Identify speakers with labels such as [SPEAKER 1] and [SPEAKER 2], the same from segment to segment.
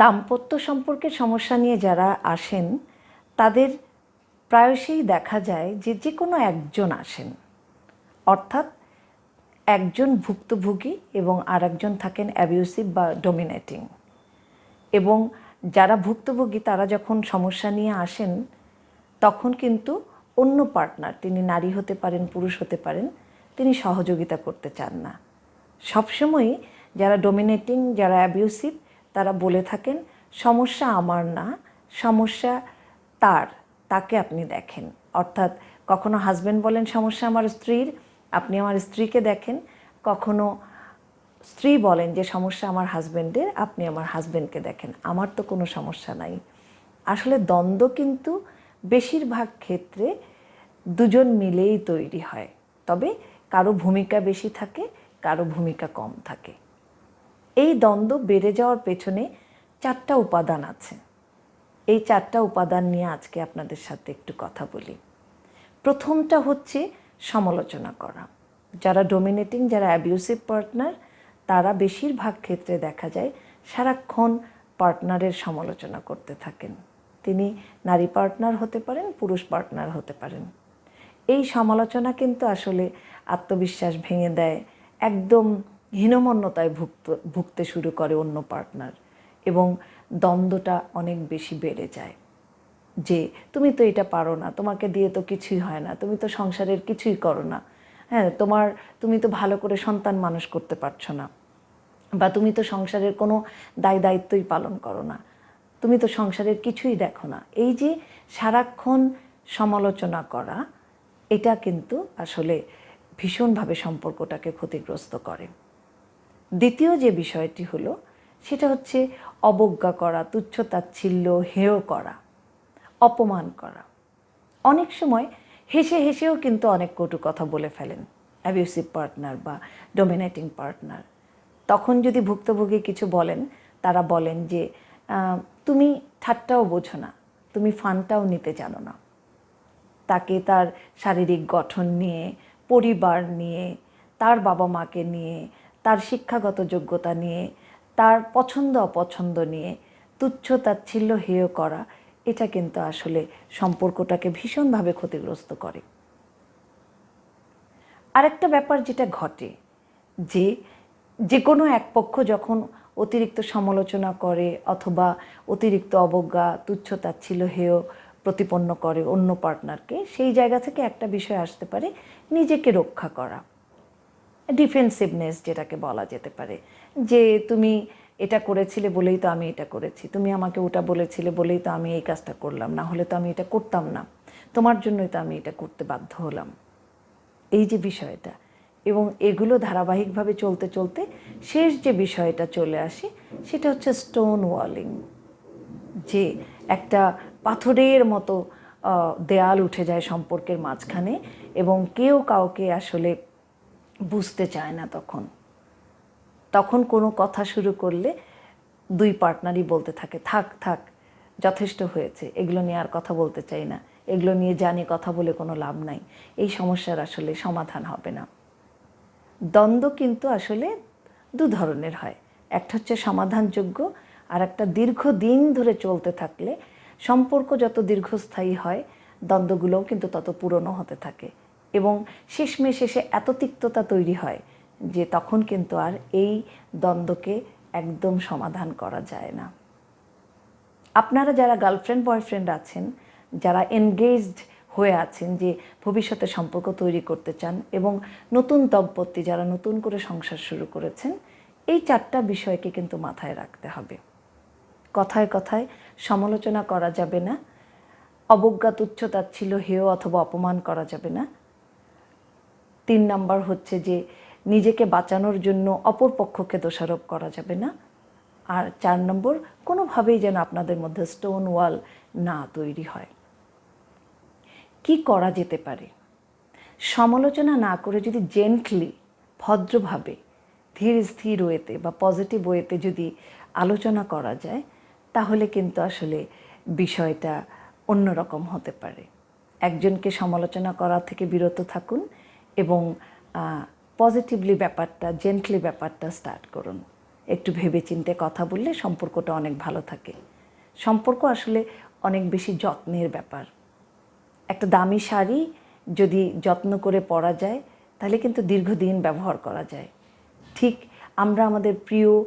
[SPEAKER 1] দাম্পত্য সম্পর্কের সমস্যা নিয়ে যারা আসেন, তাদের প্রায়শই দেখা যায় যে যে কোনো একজন আসেন। অর্থাৎ একজন ভুক্তভোগী এবং আর একজন থাকেন অ্যাবিউসিভ বা ডোমিনেটিং এবং যারা ভুক্তভোগী, তারা যখন সমস্যা নিয়ে আসেন, তখন কিন্তু অন্য পার্টনার তিনি নারী হতে পারেন, পুরুষ হতে পারেন, তিনি সহযোগিতা করতে চান না। সবসময়ই যারা ডোমিনেটিং যারা অ্যাবিউসিভ তারা বলে থাকেন, সমস্যা আমার না, সমস্যা তার, তাকে আপনি দেখেন। অর্থাৎ কখনো হাজব্যান্ড বলেন, সমস্যা আমার স্ত্রীর। আপনি আমার স্ত্রীকে দেখেন। কখনো স্ত্রী বলেন যে, সমস্যা আমার হাজব্যান্ডের আপনি আমার হাজব্যান্ডকে দেখেন। আমার তো কোনো সমস্যা নাই। আসলে দ্বন্দ্ব কিন্তু বেশিরভাগ ক্ষেত্রে দুজন মিলেই তৈরি হয়। তবে কারও ভূমিকা বেশি থাকে, কারও ভূমিকা কম থাকে। এই দ্বন্দ্ব বেড়ে যাওয়ার পেছনে চারটা উপাদান আছে। এই চারটা উপাদান নিয়ে আজকে আপনাদের সাথে একটু কথা বলি। প্রথমটা হচ্ছে সমালোচনা করা। যারা ডোমিনেটিং যারা অ্যাবিউসিভ পার্টনার তারা বেশিরভাগ ক্ষেত্রে দেখা যায় সারাক্ষণ পার্টনারের সমালোচনা করতে থাকেন। তিনি নারী পার্টনার হতে পারেন, পুরুষ পার্টনার হতে পারেন। এই সমালোচনা কিন্তু আসলে আত্মবিশ্বাস ভেঙে দেয়, একদম হীনমন্যতায় ভুক্ত, ভুগতে শুরু করে অন্য পার্টনার এবং দ্বন্দ্বটা অনেক বেশি বেড়ে যায়। যে, তুমি তো এটা পারো না, তোমাকে দিয়ে তো কিছুই হয় না, তুমি তো সংসারের কিছুই করো না। হ্যাঁ তোমার, তুমি তো ভালো করে সন্তান মানুষ করতে পারছ না। বা তুমি তো সংসারের কোনো দায় দায়িত্বই পালন করো না। তুমি তো সংসারের কিছুই দেখো না। এই যে সারাক্ষণ সমালোচনা করা, এটা কিন্তু আসলে ভীষণভাবে সম্পর্কটাকে ক্ষতিগ্রস্ত করে। দ্বিতীয় যে বিষয়টি হলো, সেটা হচ্ছে অবজ্ঞা করা তুচ্ছতাচ্ছিল্য হেয় করা, অপমান করা। অনেক সময় হেসে হেসেও কিন্তু অনেক কটু কথা বলে ফেলেন অ্যাবিউসিভ পার্টনার বা ডোমিনেটিং পার্টনার তখন যদি ভুক্তভোগী কিছু বলেন, তারা বলেন যে তুমি ঠাট্টাও বোঝো না, তুমি ফানটাও নিতে জানো না। তাকে তার শারীরিক গঠন নিয়ে, পরিবার নিয়ে, তার বাবা মাকে নিয়ে তার শিক্ষাগত যোগ্যতা নিয়ে, তার পছন্দ অপছন্দ নিয়ে, তুচ্ছ তাচ্ছিল্য হেয় করা, এটা কিন্তু আসলে সম্পর্কটাকে ভীষণভাবে ক্ষতিগ্রস্ত করে। আরেকটা ব্যাপার যেটা ঘটে, যে যে কোনো এক পক্ষ যখন অতিরিক্ত সমালোচনা করে অথবা অতিরিক্ত অবজ্ঞা, তুচ্ছ তাচ্ছিল্য, হেয়, প্রতিপন্ন করে অন্য পার্টনারকে সেই জায়গা থেকে একটা বিষয় আসতে পারে, নিজেকে রক্ষা করা। ডিফেন্সিভনেস যেটাকে বলা যেতে পারে। যে তুমি এটা করেছিলে বলেই তো আমি এটা করেছি, তুমি আমাকে ওটা বলেছিলে বলেই তো আমি এই কাজটা করলাম, না হলে তো আমি এটা করতাম না। তোমার জন্যই তো আমি এটা করতে বাধ্য হলাম। এই যে বিষয়টা, এবং এগুলো ধারাবাহিকভাবে চলতে চলতে শেষ যে বিষয়টা চলে আসে, সেটা হচ্ছে স্টোন ওয়ালিং যে একটা পাথরের মতো দেয়াল উঠে যায় সম্পর্কের মাঝখানে, এবং কেউ কাউকে আসলে বুঝতে চায় না তখন। তখন কোনো কথা শুরু করলে দুই পার্টনারই বলতে থাকে, থাক থাক, যথেষ্ট হয়েছে, এগুলো নিয়ে আর কথা বলতে চাই না, এগুলো নিয়ে জানি কথা বলে কোনো লাভ নাই, এই সমস্যার আসলে সমাধান হবে না। দ্বন্দ্ব কিন্তু আসলে দু ধরনের হয়। একটা হচ্ছে সমাধানযোগ্য আর একটা দীর্ঘদিন ধরে চলতে থাকলে সম্পর্ক যত দীর্ঘস্থায়ী হয়, দ্বন্দ্বগুলোও কিন্তু তত পুরনো হতে থাকে। এবং শেষমেশ শেষে এত তিক্ততা তৈরি হয় যে তখন কিন্তু আর এই দ্বন্দ্বকে একদম সমাধান করা যায় না। আপনারা যারা গার্লফ্রেন্ড বয়ফ্রেন্ড আছেন, যারা এনগেজড হয়ে আছেন, যে ভবিষ্যতে সম্পর্ক তৈরি করতে চান এবং নতুন দম্পতি যারা নতুন করে সংসার শুরু করেছেন, এই চারটা বিষয়কে কিন্তু মাথায় রাখতে হবে। কথায় কথায় সমালোচনা করা যাবে না, অবজ্ঞা তুচ্ছ তাচ্ছিল্য হেয় অথবা অপমান করা যাবে না তিন নাম্বার হচ্ছে যে নিজেকে বাঁচানোর জন্য অপর পক্ষকে দোষারোপ করা যাবে না। আর চার নম্বর, কোনোভাবেই যেন আপনাদের মধ্যে স্টোন ওয়াল না তৈরি হয়। কি করা যেতে পারে? সমালোচনা না করে যদি জেন্টলি ভদ্রভাবে, ধীর স্থির ওয়েতে বা পজিটিভ ওয়েতে যদি আলোচনা করা যায়, তাহলে কিন্তু আসলে বিষয়টা অন্যরকম হতে পারে। একজনকে সমালোচনা করা থেকে বিরত থাকুন এবং পজিটিভলি ব্যাপারটা জেন্টলি ব্যাপারটা স্টার্ট করুন। একটু ভেবে ভেবেচিন্তে কথা বললে সম্পর্কটা অনেক ভালো থাকে। সম্পর্ক আসলে অনেক বেশি যত্নের ব্যাপার। একটা দামি শাড়ি যদি যত্ন করে পরা যায়, তাহলে কিন্তু দীর্ঘদিন ব্যবহার করা যায়। ঠিক আমরা আমাদের প্রিয়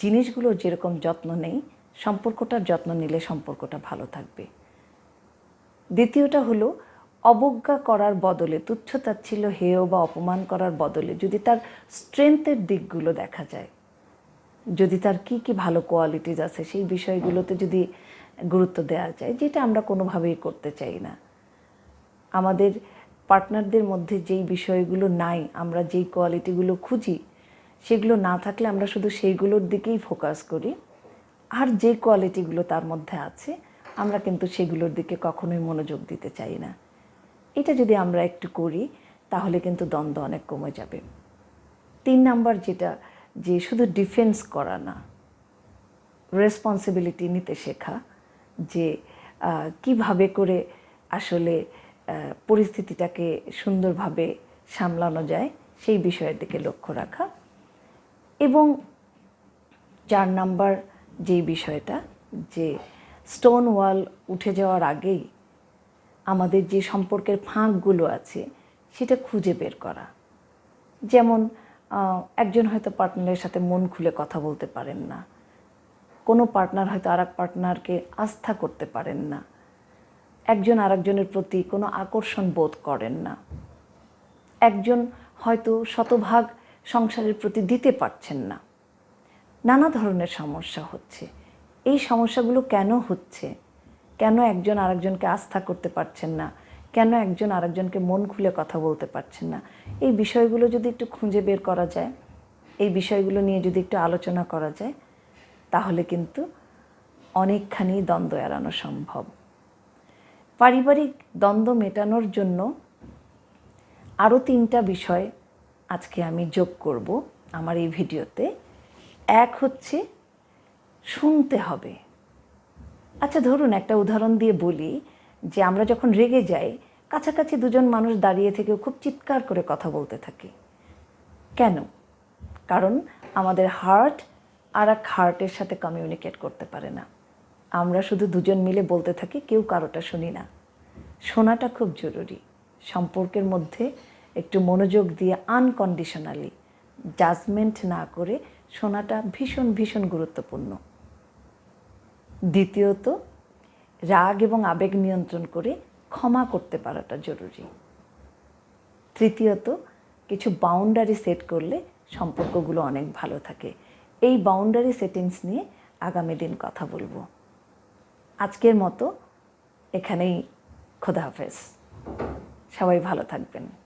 [SPEAKER 1] জিনিসগুলোর যেরকম যত্ন নেই, সম্পর্কটার যত্ন নিলে সম্পর্কটা ভালো থাকবে। দ্বিতীয়টা হলো অবজ্ঞা করার বদলে তুচ্ছতাচ্ছিল্য হেয় বা অপমান করার বদলে, যদি তার স্ট্রেংথের দিকগুলো দেখা যায়, যদি তার কি কি ভালো কোয়ালিটিজ আছে সেই বিষয়গুলোতে যদি গুরুত্ব দেওয়া যায়, যেটা আমরা কোনোভাবেই করতে চাই না। আমাদের পার্টনারদের মধ্যে যেই বিষয়গুলো নাই, আমরা যেই কোয়ালিটিগুলো খুঁজি, সেগুলো না থাকলে আমরা শুধু সেইগুলোর দিকেই ফোকাস করি। আর যে কোয়ালিটিগুলো তার মধ্যে আছে, আমরা কিন্তু সেগুলোর দিকে কখনোই মনোযোগ দিতে চাই না। এটা যদি আমরা একটু করি, তাহলে কিন্তু দ্বন্দ্ব অনেক কমে যাবে। তিন নাম্বার যেটা, যে শুধু ডিফেন্স করা না রেসপন্সিবিলিটি নিতে শেখা, যে কীভাবে করে আসলে পরিস্থিতিটাকে সুন্দরভাবে সামলানো যায়, সেই বিষয়ের দিকে লক্ষ্য রাখা। এবং চার নাম্বার যেই বিষয়টা, যে স্টোন ওয়াল উঠে যাওয়ার আগেই আমাদের যে সম্পর্কের ফাঁকগুলো আছে, সেটা খুঁজে বের করা। যেমন একজন হয়তো পার্টনারের সাথে মন খুলে কথা বলতে পারেন না। কোনো পার্টনার হয়তো আর পার্টনারকে আস্থা করতে পারেন না। একজন আরেকজনের প্রতি কোনো আকর্ষণ বোধ করেন না। একজন হয়তো শতভাগ সংসারের প্রতি দিতে পারছেন না। নানা ধরনের সমস্যা হচ্ছে। এই সমস্যাগুলো কেন হচ্ছে? কেন একজন আরেকজনকে আস্থা করতে পারছেন না? কেন একজন আরেকজনকে মন খুলে কথা বলতে পারছেন না? এই বিষয়গুলো যদি একটু খুঁজে বের করা যায়, এই বিষয়গুলো নিয়ে যদি একটু আলোচনা করা যায়, তাহলে কিন্তু অনেকখানি দ্বন্দ্ব এড়ানো সম্ভব। পারিবারিক দ্বন্দ্ব মেটানোর জন্য আরও তিনটা বিষয় আজকে আমি যোগ করব আমার এই ভিডিওতে। এক হচ্ছে, শুনতে হবে। আচ্ছা ধরুন একটা উদাহরণ দিয়ে বলি যে আমরা যখন রেগে যাই, কাছাকাছি দুজন মানুষ দাঁড়িয়ে থেকেও খুব চিৎকার করে কথা বলতে থাকি। কেন? কারণ আমাদের হার্ট আর এক হার্টের সাথে কমিউনিকেট করতে পারে না। আমরা শুধু দুজন মিলে বলতে থাকি, কেউ কারোটা শুনি না। শোনাটা খুব জরুরি। সম্পর্কের মধ্যে একটু মনোযোগ দিয়ে আনকন্ডিশনালি জাজমেন্ট না করে শোনাটা ভীষণ ভীষণ গুরুত্বপূর্ণ। দ্বিতীয়ত, রাগ এবং আবেগ নিয়ন্ত্রণ করে ক্ষমা করতে পারাটা জরুরি। তৃতীয়ত, কিছু বাউন্ডারি সেট করলে সম্পর্কগুলো অনেক ভালো থাকে। এই বাউন্ডারি সেটিংস নিয়ে আগামী দিন কথা বলব। আজকের মতো এখানেই খোদা হাফেজ। সবাই ভালো থাকবেন।